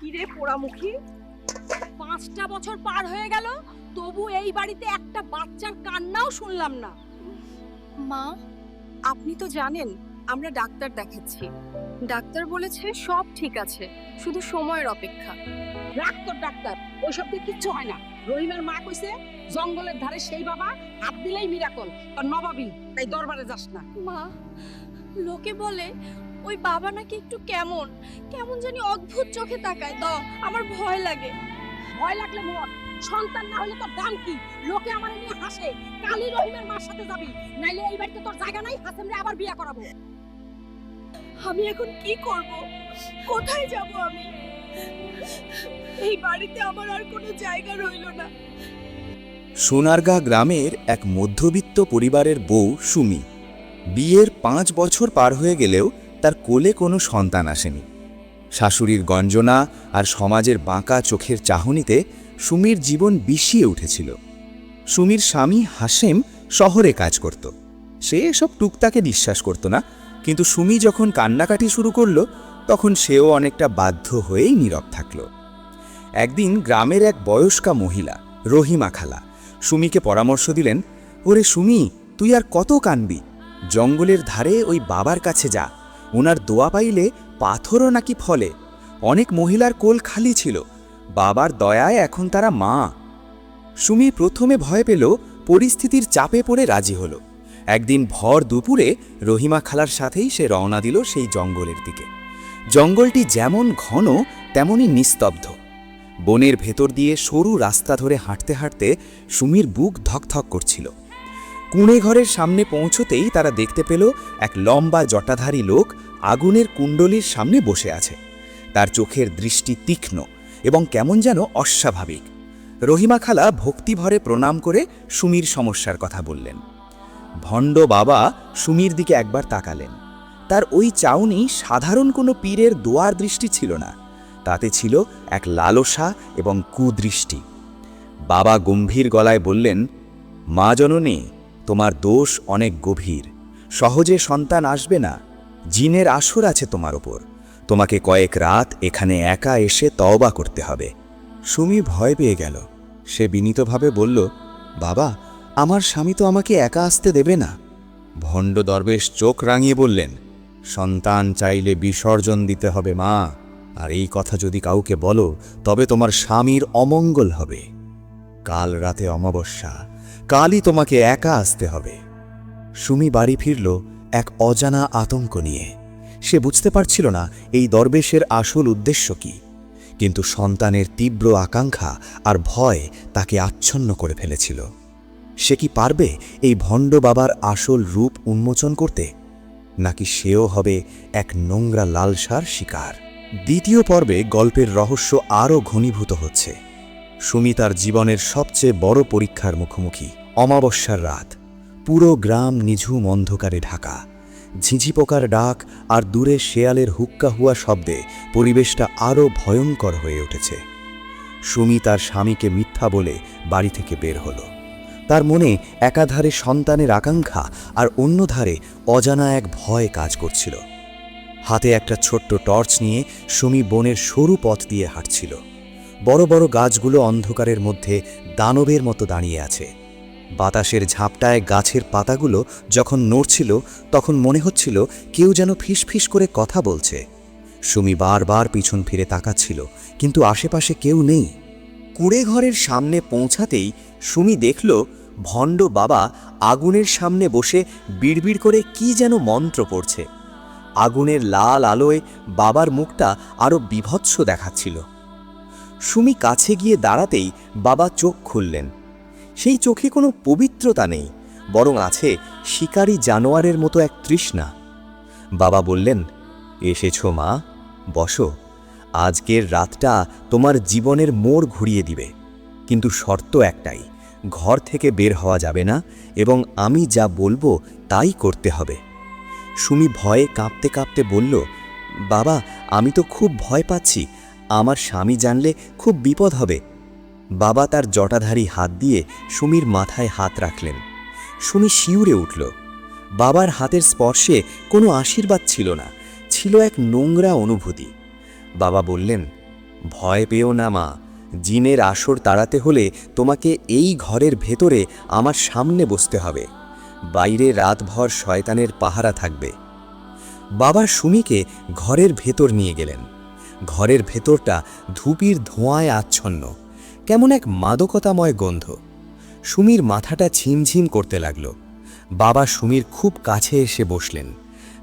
কিরে পোড়ামুখী? পাঁচটা বছর পার হয়ে গেল তবু এই বাড়িতে একটা বাচ্চার কান্নাও শুনলাম না। মা আপনি তো জানেন আমরা ডাক্তার দেখাচ্ছি। ডাক্তার বলেছে সব ঠিক আছে শুধু সময়ের অপেক্ষা। রাখ তোর ডাক্তার ওইসব দিয়ে কিচ্ছু হয় না। রহিমের মা কইছে জঙ্গলের ধারে সেই বাবা হাত দিলেই মিরাকল আর নবাবী তাই দরবারে যাস না। মা লোকে বলে ওই বাবা নাকি একটু কেমন? কেমন জানি অদ্ভুত চোখে তাকায়। দ আমার ভয় লাগে। ভয় লাগলে মর। সন্তান না হলে তোর দাম কি? লোকে আমার নিয়ে হাসে। কালি রহিমের মার সাথে যাবি। নাইলে এই বাড়িতে তোর জায়গা নাই, হাসেমরে আবার বিয়ে করাবো। আমি এখন কি করব? কোথায় যাব আমি? এই বাড়িতে আমার আর কোনো জায়গা রইল না। সোনারগাঁ গ্রামের এক মধ্যবিত্ত পরিবারের বউ সুমি। বিয়ের পাঁচ বছর পার হয়ে গেলেও তার কোলে কোনো সন্তান আসেনি। শাশুড়ির গঞ্জনা আর সমাজের বাঁকা চোখের চাহনিতে সুমির জীবন বিষিয়ে উঠেছিল। সুমির স্বামী হাসেম শহরে কাজ করত। সে এসব টুকটাকে বিশ্বাস করত না, কিন্তু সুমি যখন কান্নাকাটি শুরু করল, তখন সেও অনেকটা বাধ্য হয়েই নীরব থাকল। একদিন গ্রামের এক বয়স্কা মহিলা, রহিমা খালা, সুমিকে পরামর্শ দিলেন, ওরে সুমি, তুই আর কত কানবি? জঙ্গলের ধারে ওই বাবার কাছে যা ওনার দোয়া পাইলে পাথরও নাকি ফলে। অনেক মহিলার কোল খালি ছিল। বাবার দয়ায় এখন তারা মা। সুমি প্রথমে ভয় পেল, পরিস্থিতির চাপে পড়ে রাজি হলো। একদিন ভর দুপুরে রহিমা খালার সাথেই সে রওনা দিল সেই জঙ্গলের দিকে। জঙ্গলটি যেমন ঘন, তেমনই নিস্তব্ধ। বনের ভেতর দিয়ে সরু রাস্তা ধরে হাঁটতে হাঁটতে সুমির বুক ধকধক করছিল। কুঁড়ে ঘরের সামনে পৌঁছতেই তারা দেখতে পেল এক লম্বা জটাধারী লোক আগুনের কুণ্ডলীর সামনে বসে আছে। তার চোখের দৃষ্টি তীক্ষ্ণ এবং কেমন যেন অস্বাভাবিক। রহিমা খালা ভক্তিভরে প্রণাম করে সুমির সমস্যার কথা বললেন। ভণ্ড বাবা সুমির দিকে একবার তাকালেন। তার ওই চাউনি সাধারণ কোনো পীরের দোয়ার দৃষ্টি ছিল না। তাতে ছিল এক লালসা এবং কুদৃষ্টি। বাবা গম্ভীর গলায় বললেন, মা জননী তোমার দোষ অনেক গভীর। সহজে সন্তান আসবে না। জিনের আসর আছে তোমার ওপর তোমাকে কয়েক রাত এখানে একা এসে তওবা করতে হবে। সুমি ভয় পেয়ে গেল। সে বিনীতভাবে বলল, বাবা, আমার স্বামী তো আমাকে একা আসতে দেবে না। ভণ্ড দরবেশ চোখ রাঙিয়ে বললেন, সন্তান চাইলে বিসর্জন দিতে হবে, মা। আর এই কথা যদি কাউকে বলো, তবে তোমার স্বামীর অমঙ্গল হবে। কাল রাতে অমাবস্যা। কালই তোমাকে একা আসতে হবে। সুমি বাড়ি ফিরল এক অজানা আতঙ্ক নিয়ে। সে বুঝতে পারছিল না এই দরবেশের আসল উদ্দেশ্য কি। কিন্তু সন্তানের তীব্র আকাঙ্ক্ষা আর ভয় তাকে আচ্ছন্ন করে ফেলেছিল। সে কি পারবে এই ভণ্ড বাবার আসল রূপ উন্মোচন করতে? নাকি সেও হবে এক নোংরা লালসার শিকার? দ্বিতীয় পর্বে গল্পের রহস্য আরও ঘনীভূত হচ্ছে। সুমি তার জীবনের সবচেয়ে বড় পরীক্ষার মুখোমুখি। অমাবস্যার রাত। পুরো গ্রাম নিঝুম অন্ধকারে ঢাকা। ঝিঝি পোকার ডাক আর দূরে শেয়ালের হুক্কা হুয়া শব্দে পরিবেশটা আরও ভয়ঙ্কর হয়ে উঠেছে। সুমি তার স্বামীকে মিথ্যা বলে বাড়ি থেকে বের হলো। তার মনে একাধারে সন্তানের আকাঙ্ক্ষা আর অন্যধারে অজানা এক ভয় কাজ করছিল। হাতে একটা ছোট্ট টর্চ নিয়ে সুমি বনের সরু পথ দিয়ে হাঁটছিল। বড় বড় গাছগুলো অন্ধকারের মধ্যে দানবের মতো দাঁড়িয়ে আছে। বাতাসের ঝাপটায় গাছের পাতাগুলো যখন নড়ছিল, তখন মনে হচ্ছিল কেউ যেন ফিসফিস করে কথা বলছে। সুমি বারবার পিছন ফিরে তাকাচ্ছিল, কিন্তু আশেপাশে কেউ নেই। কুড়ে ঘরের সামনে পৌঁছাতেই সুমি দেখল ভণ্ড বাবা আগুনের সামনে বসে বিড়বিড় করে কি যেন মন্ত্র পড়ছে। আগুনের লাল আলোয় বাবার মুখটা আরও বিভৎস দেখাচ্ছিল। সুমি কাছে গিয়ে দাঁড়াতেই বাবা চোখ খুললেন। সেই চোখে কোনো পবিত্রতা নেই, বরং আছে শিকারী জানোয়ারের মতো এক তৃষ্ণা। বাবা বললেন, এসেছ মা, বসো। আজকের রাতটা তোমার জীবনের মোড় ঘুরিয়ে দিবে। কিন্তু শর্ত একটাই, ঘর থেকে বের হওয়া যাবে না এবং আমি যা বলব তাই করতে হবে। সুমি ভয়ে কাঁপতে কাঁপতে বলল, বাবা, আমি তো খুব ভয় পাচ্ছি। আমার স্বামী জানলে খুব বিপদ হবে। বাবা তার জটাধারী হাত দিয়ে সুমির মাথায় হাত রাখলেন। সুমি শিউরে উঠল। বাবার হাতের স্পর্শে কোনো আশীর্বাদ ছিল না, ছিল এক নোংরা অনুভূতি। বাবা বললেন, ভয় পেও না মা, জিনের আসর তাড়াতে হলে তোমাকে এই ঘরের ভেতরে আমার সামনে বসতে হবে। বাইরে রাতভর শয়তানের পাহারা থাকবে। বাবা সুমিকে ঘরের ভেতর নিয়ে গেলেন। ঘরের ভেতরটা ধূপির ধোঁয়ায় আচ্ছন্ন। কেমন এক মাদকতাময় গন্ধ। সুমির মাথাটা ঝিমঝিম করতে লাগল। বাবা সুমির খুব কাছে এসে বসলেন।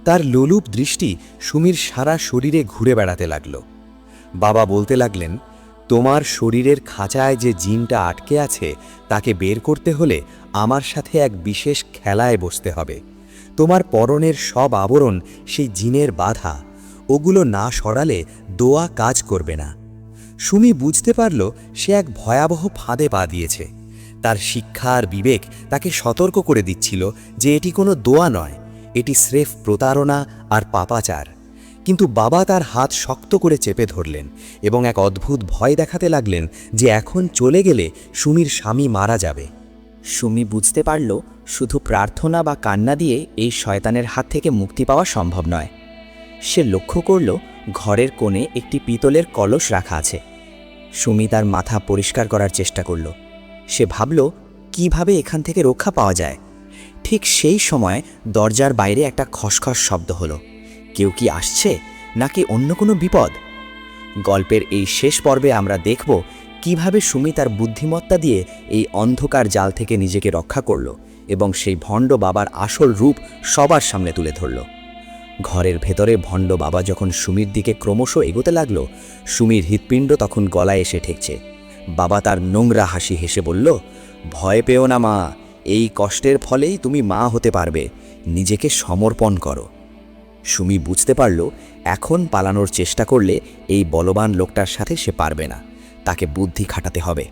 তার লোলুপ দৃষ্টি সুমির সারা শরীরে ঘুরে বেড়াতে লাগল। বাবা বলতে লাগলেন, তোমার শরীরের খাঁচায় যে জিনটা আটকে আছে, তাকে বের করতে হলে আমার সাথে এক বিশেষ খেলায় বসতে হবে। তোমার পরনের সব আবরণ সেই জিনের বাধা। ওগুলো না সরালে দোয়া কাজ করবে না। সুমি বুঝতে পারল সে এক ভয়াবহ ফাঁদে পা দিয়েছে। তার শিক্ষা আর বিবেক তাকে সতর্ক করে দিচ্ছিল যে এটি কোনো দোয়া নয়, এটি স্রেফ প্রতারণা আর পাপাচার। কিন্তু বাবা তার হাত শক্ত করে চেপে ধরলেন এবং এক অদ্ভুত ভয় দেখাতে লাগলেন যে এখন চলে গেলে সুমির স্বামী মারা যাবে। সুমি বুঝতে পারল শুধু প্রার্থনা বা কান্না দিয়ে এই শয়তানের হাত থেকে মুক্তি পাওয়া সম্ভব নয়। সে লক্ষ্য করল ঘরের কোণে একটি পিতলের কলস রাখা আছে। সুমি তার মাথা পরিষ্কার করার চেষ্টা করল। সে ভাবল, কীভাবে এখান থেকে রক্ষা পাওয়া যায়? ঠিক সেই সময় দরজার বাইরে একটা খসখস শব্দ হলো। কেউ কি আসছে, নাকি অন্য কোনো বিপদ? গল্পের এই শেষ পর্বে আমরা দেখব কীভাবে সুমি তার বুদ্ধিমত্তা দিয়ে এই অন্ধকার জাল থেকে নিজেকে রক্ষা করল এবং সেই ভণ্ড বাবার আসল রূপ সবার সামনে তুলে ধরল। ঘরের ভেতরে ভণ্ড বাবা যখন সুমির দিকে ক্রমশ এগোতে লাগল, সুমির হৃৎপিণ্ড তখন গলায় এসে ঠেকছে। বাবা তার নোংরা হাসি হেসে বলল, ভয় পেও না মা, এই কষ্টের ফলেই তুমি মা হতে পারবে, নিজেকে সমর্পণ করো। সুমি বুঝতে পারল, এখন পালানোর চেষ্টা করলে এই বলবান লোকটার সাথে সে পারবে না, তাকে বুদ্ধি খাটাতে হবে।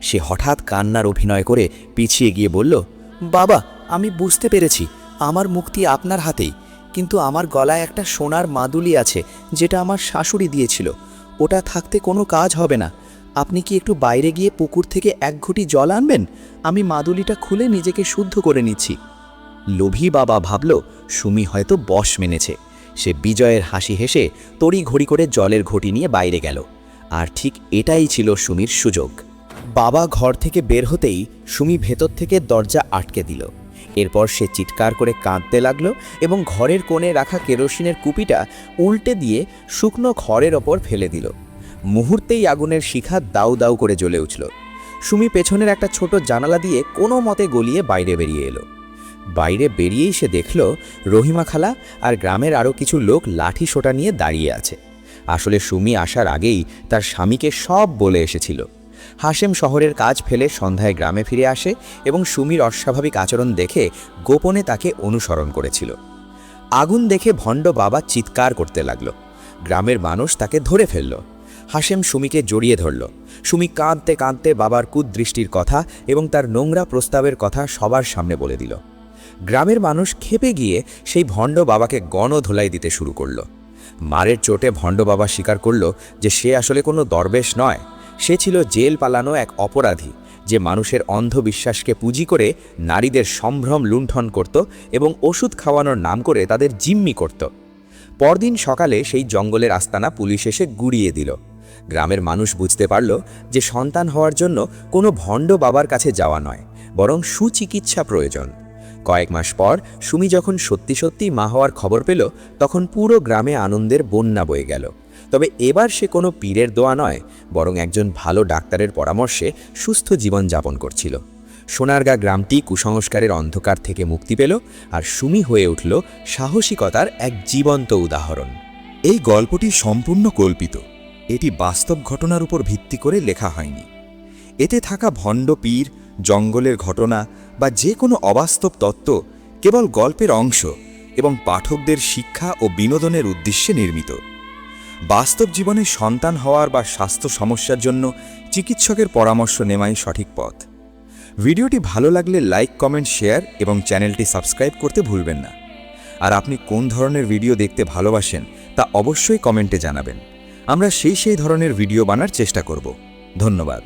সে হঠাৎ কান্নার অভিনয় করে পিছিয়ে গিয়ে বলল, বাবা, আমি বুঝতে পেরেছি, আমার মুক্তি আপনার হাতেই কিন্তু আমার গলায় একটা সোনার মাদুলি আছে, যেটা আমার শাশুড়ি দিয়েছিল। ওটা থাকতে কোনো কাজ হবে না। আপনি কি একটু বাইরে গিয়ে পুকুর থেকে এক ঘটি জল আনবেন? আমি মাদুলিটা খুলে নিজেকে শুদ্ধ করে নিচ্ছি। লোভী বাবা ভাবল, সুমি হয়তো বশ মেনেছে। সে বিজয়ের হাসি হেসে তড়ি ঘড়ি করে জলের ঘটি নিয়ে বাইরে গেল। আর ঠিক এটাই ছিল সুমির সুযোগ। বাবা ঘর থেকে বের হতেই সুমি ভেতর থেকে দরজা আটকে দিল। এরপর সে চিৎকার করে কাঁদতে লাগল এবং ঘরের কোণে রাখা কেরোসিনের কুপিটা উল্টে দিয়ে শুকনো ঘরের ওপর ফেলে দিল। মুহূর্তেই আগুনের শিখা দাউ দাউ করে জ্বলে উঠল। সুমি পেছনের একটা ছোট জানালা দিয়ে কোনো মতে গলিয়ে বাইরে বেরিয়ে এলো। বাইরে বেরিয়েই সে দেখল রহিমা খালা আর গ্রামের আরও কিছু লোক লাঠি সোটা নিয়ে দাঁড়িয়ে আছে। আসলে সুমি আসার আগেই তার স্বামীকে সব বলে এসেছিল। হাসেম শহরের কাজ ফেলে সন্ধ্যায় গ্রামে ফিরে আসে এবং সুমির অস্বাভাবিক আচরণ দেখে গোপনে তাকে অনুসরণ করেছিল। আগুন দেখে ভণ্ড বাবা চিৎকার করতে লাগল। গ্রামের মানুষ তাকে ধরে ফেলল। হাসেম সুমিকে জড়িয়ে ধরল। সুমি কাঁদতে কাঁদতে বাবার কুদৃষ্টির কথা এবং তার নোংরা প্রস্তাবের কথা সবার সামনে বলে দিল। গ্রামের মানুষ খেপে গিয়ে সেই ভণ্ড বাবাকে গণধোলাই দিতে শুরু করল। মারের চোটে ভণ্ড বাবা স্বীকার করল যে সে আসলে কোনো দরবেশ নয়। সে ছিল জেল পালানো এক অপরাধী যে মানুষের অন্ধবিশ্বাসকে পুঁজি করে নারীদের সম্ভ্রম লুণ্ঠন করত এবং ওষুধ খাওয়ানোর নাম করে তাদের জিম্মি করত। পরদিন সকালে সেই জঙ্গলের আস্তানা পুলিশ এসে গুড়িয়ে দিল। গ্রামের মানুষ বুঝতে পারল যে সন্তান হওয়ার জন্য কোনো ভণ্ড বাবার কাছে যাওয়া নয়, বরং সুচিকিৎসা প্রয়োজন। কয়েক মাস পর সুমি যখন সত্যি সত্যি মা হওয়ার খবর পেল, তখন পুরো গ্রামে আনন্দের বন্যা বয়ে গেল। তবে এবার সে কোনো পীরের দোয়া নয়, বরং একজন ভালো ডাক্তারের পরামর্শে সুস্থ জীবন যাপন করছিল। সোনারগা গ্রামটি কুসংস্কারের অন্ধকার থেকে মুক্তি পেল আর সুমি হয়ে উঠল সাহসিকতার এক জীবন্ত উদাহরণ। এই গল্পটি সম্পূর্ণ কল্পিত। এটি বাস্তব ঘটনার উপর ভিত্তি করে লেখা হয়নি। এতে থাকা ভণ্ড পীর, জঙ্গলের ঘটনা বা যে কোনো অবাস্তব তত্ত্ব কেবল গল্পের অংশ এবং পাঠকদের শিক্ষা ও বিনোদনের উদ্দেশ্যে নির্মিত। বাস্তব জীবনে সন্তান হওয়ার বা স্বাস্থ্য সমস্যার জন্য চিকিৎসকের পরামর্শ নেওয়াই সঠিক পথ। ভিডিওটি ভালো লাগলে লাইক, কমেন্ট, শেয়ার এবং চ্যানেলটি সাবস্ক্রাইব করতে ভুলবেন না। আর আপনি কোন ধরনের ভিডিও দেখতে ভালোবাসেন তা অবশ্যই কমেন্টে জানাবেন। আমরা সেই সেই ধরনের ভিডিও বানার চেষ্টা করব। ধন্যবাদ।